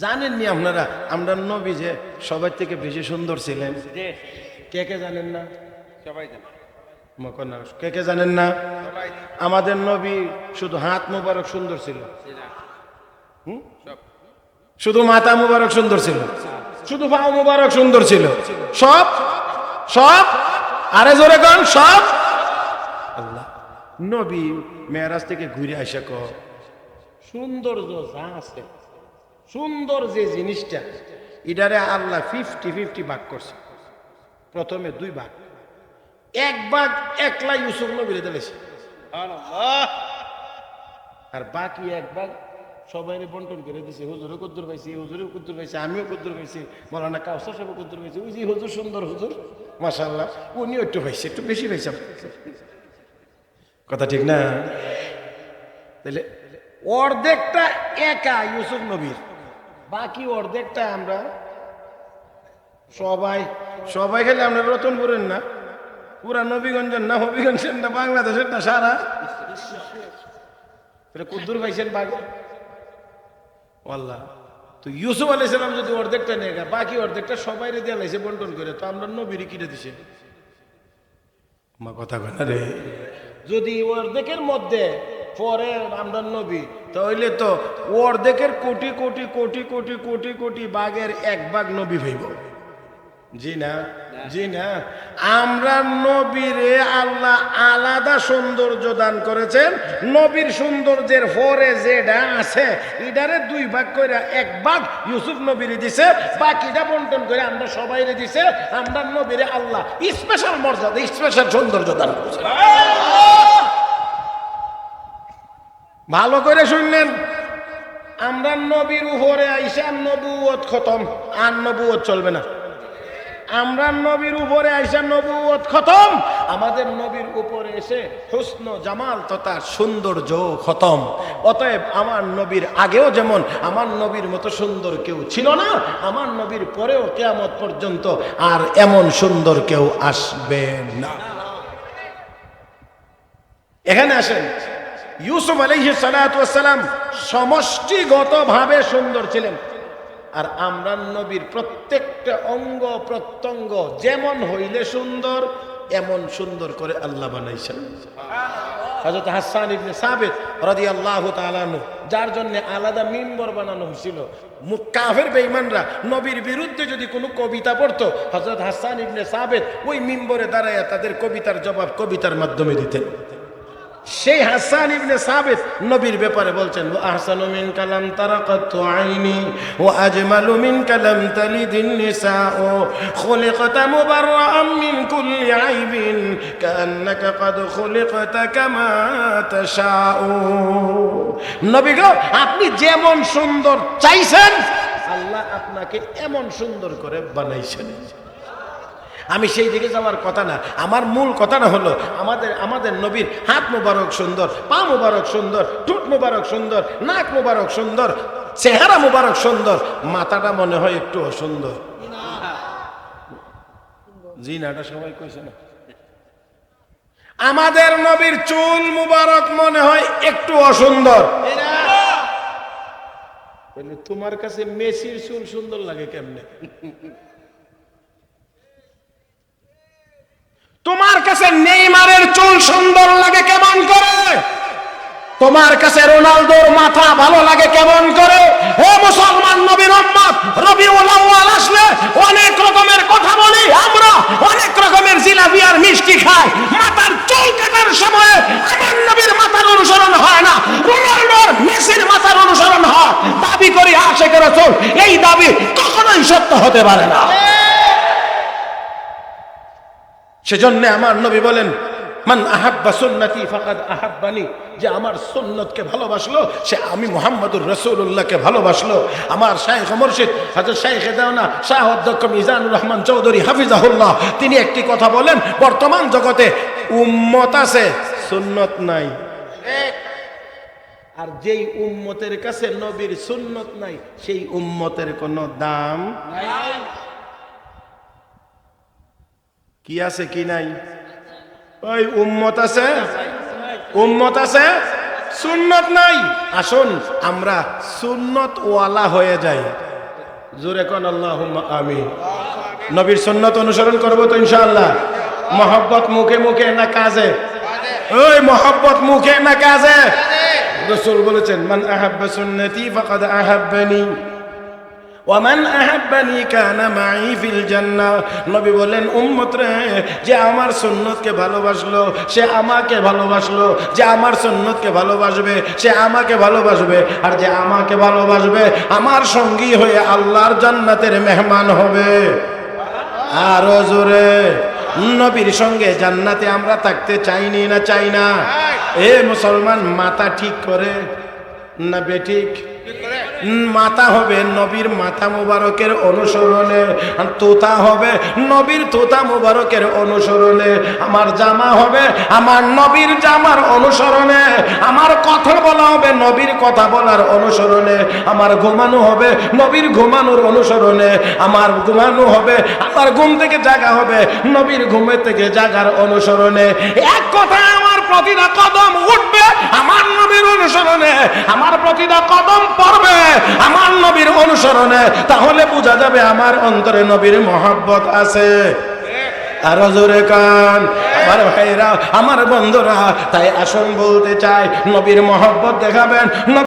জানেননি আপনারা? আমরা নবী যে সবার থেকে বেশি সুন্দর ছিলেন। কে কে জানেন না? সবাই কে কে জানেন না? আমাদের নবী শুধু হাত মোবারক সুন্দর ছিল। হুম? শুধু মাথা মুবারক সুন্দর ছিল। শুধু পা মুবারক সুন্দর ছিল। সব? সব? আরে জোরে কন সব? আল্লাহ। নবী মেয়ারাজ থেকে ঘুরে আসে ক। সৌন্দর্য যা আছে। সুন্দর যে জিনিসটা এটারে আল্লাহ ফিফটি ফিফটি ভাগ করছে। প্রথমে দুই ভাগ। এক ভাগ একলা ইউসুফ নবীরে আল্লাহ আর বাকি এক ভাগ সবাই বন্টন করে দিছে হুজুরও কুদ্দুর পাইছি হুজুরও কুদ্দুর পাইছি আমিও কুদ্দুর পাইছি মৌলানা কাউসার সাহেব কুদ্দুর পাইছি। ওই যে হুজুর সুন্দর হুজুর মাশাল্লাহ উনিও একটু পাইছে একটু বেশি পাইছে কথা ঠিক না? তাহলে অর্ধেকটা একা ইউসুফ নবীর। বাকি অর্ধেকটা আমরা সবাই সবাই খেলে আমরা রতনপুরের না। পুরা নবীগঞ্জের না হবিগঞ্জের না, বাংলাদেশের না, সারা। কুদ্দুর পাইছেন বাঘ আল্লাহ তো ইউসুফ আলাইসালাম যদি অর্ধেকটা নিয়ে গা বাকি অর্ধেকটা সবাই রে দিয়ে বন্টন করে, তো আমরা নবীর কিনে দিছে। মা কথা কয় রে? যদি অর্ধেকের মধ্যে পরে আমরা নবী। তাহলে তো অর্ধেকের কোটি কোটি কোটি কোটি কোটি কোটি বাঘের এক ভাগ নবী হইব। জি না জি না। আমরা নবীরে আল্লাহ আলাদা সৌন্দর্য দান করেছেন। নবীর সৌন্দর্যের পরে যেটা আছে এটারে দুই ভাগ করে এক ভাগ ইউসুফ নবীরে দিছে, বাকিটা বন্টন করে আমরা সবাইরে দিছে। আমরা নবীরে আল্লাহ স্পেশাল মর্যাদা স্পেশাল সৌন্দর্য দান করেছে ভালো করে শুনলেন। আমরা নবীর উপরে আইসা নবুয়ত খতম, আর নবুয়ত চলবে না। আমরা নবীর উপরে আইসা নবুয়ত খতম, আমাদের নবীর উপরে এসে হুসন জামাল তথা সৌন্দর্য খতম। অতএব আমার নবীর আগেও যেমন, আমার নবীর মতো সুন্দর কেউ ছিল না, আমার নবীর পরেও কেয়ামত পর্যন্ত আর এমন সুন্দর কেউ আসবে না। এখানে আসেন। ইউসুফ আলাইহি সালাম সমষ্টিগতভাবে সুন্দর ছিলেন। আর আমরা নবীর প্রত্যেকটা অঙ্গ প্রত্যঙ্গ যেমন হইলে সুন্দর এমন সুন্দর করে আল্লাহ বানাইছেন। হযরত হাসান ইবনে সাবিত রাদিয়াল্লাহু তাআলা আনহু, যার জন্য আলাদা মিম্বর বানানো হয়েছিল। কাফের বেঈমানরা নবীর বিরুদ্ধে যদি কোনো কবিতা পড়তো হযরত হাসান ইবনে সাবিত ওই মিম্বরে দাঁড়ায় তাদের কবিতার জবাব কবিতার মাধ্যমে দিতেন। সেই হাসান ইবনে সাবিত নবীর ব্যাপারে বলছেন, ও আহসানু মিন কালাম তারাকাতু আইনি, ও আজমালু মিন কালাম তালিদিন নিসাউ, খুলিকতা মুবাররাআম মিন কুল্লি আইবিন কান্নাকা কাদ খুলিকতা কামা তাশাউ। নবী গো, আপনি যেমন সুন্দর চাইছেন, আল্লাহ আপনাকে এমন সুন্দর করে বানাইছেন। আমি সেই দিকে যাওয়ার কথা না। আমার মূল কথাটা হলো, আমাদের আমাদের নবীর হাত মোবারক সুন্দর, পা মোবারক সুন্দর, ঠোঁট মোবারক সুন্দর, নাক মোবারক সুন্দর, চেহারা মোবারক সুন্দর, মাথাটা মনে হয় একটু অসুন্দর। জি না এটা সবাই কইছে না। আমাদের নবীর চুল মুবারক মনে হয় একটু অসুন্দর। তোমার কাছে মেসির চুল সুন্দর লাগে কেমনে? কাছে নেইমারের চুল সুন্দর লাগে কেমন করে? তোমার কাছে রোনালদোর মাথা ভালো লাগে কেমন করে? মুসলমান নবীর উম্মত আসলে অনেক রকমের কথা বলি, আমরা অনেক রকমের জিলাপি আর মিষ্টি খাই। মাথার চুল কাটার সময় আমার নবীর মাথার অনুসরণ হয় না, রোনালদোর মেসির মাথার অনুসরণ হয়। দাবি করি আশেকের চুল এই দাবি কখনোই সত্য হতে পারে না। সেজন্য আমার নবী বলেন, মান আহাব্বা সুন্নতি ফাকাদ আহাব্বানি। যে আমার সুন্নতকে ভালোবাসলো, সে আমি মোহাম্মদুর রসুল্লাহকে ভালোবাসলো। আমার শাহেখ মুর্শিদ হাজর শাহেখ দেওনা শাহ অধ্যক্ষ মিজানুর রহমান চৌধুরী হাফিজাহুল্লাহ, তিনি একটি কথা বলেন, বর্তমান জগতে উম্মত আছে, সুন্নত নাই। আর যেই উম্মতের কাছে নবীর সুন্নত নাই, সেই উম্মতের কোনো দাম কি আছে, কি নাই? ওই উম্মত আছে? উম্মত আছে? সুন্নত নাই? আসুন, আমরা সুন্নত ওয়ালা হয়ে যাই। জোরে কোন আল্লাহ আমি নবীর সুন্নত অনুসরণ করব তো ইনশাআল্লাহ। মহব্বত মুখে মুখে না কাজে? ওই মহব্বত মুখে না কাজে? রসুল বলেছেন, মান আহাব্বা সুন্নতি ফাকাদ আহাব্বানি। ওয়ামান আহাব্বানি কানা মাই ফিল জান্নাহ নবী বলেন, উম্মত রে, যে আমার সুন্নতকে ভালোবাসলো, সে আমাকে ভালোবাসলো, যে আমার সুন্নতকে ভালোবাসবে, সে আমাকে ভালোবাসবে, আর যে আমাকে ভালোবাসবে, আমার সঙ্গী হয়ে আল্লাহর জান্নাতের মেহমান হবে। আরও জোরে, নবীর সঙ্গে জান্নাতে আমরা থাকতে চাইনি না চাই না। এ মুসলমান মাথা ঠিক করে, না বেঠিক মাথা হবে নবীর মাথা মুবারকের অনুসরণে। তোতা হবে নবীর তোতা মুবারকের অনুসরণে। আমার জামা হবে আমার নবীর জামার অনুসরণে। আমার কথা বলা হবে নবীর কথা বলার অনুসরণে। আমার ঘুমানো হবে নবীর ঘুমানোর অনুসরণে। আমার ঘুমানো হবে আমার ঘুম থেকে জাগা হবে নবীর ঘুমের থেকে জাগার অনুসরণে। এক কথায় আমার প্রতিটা কদম উঠবে আমার নবীর অনুসরণে আমার প্রতিটা কদম পড়বে। আমার নবীর অনুসরণে, তাহলে বোঝা যাবে আমার অন্তরে নবীর মহাব্বত আছে। আরও জোরে কান। আমার ভাইরা আমার বন্ধুরা, তাই আসন বলতে চাই নবীর মহব্বত দেখাবেন।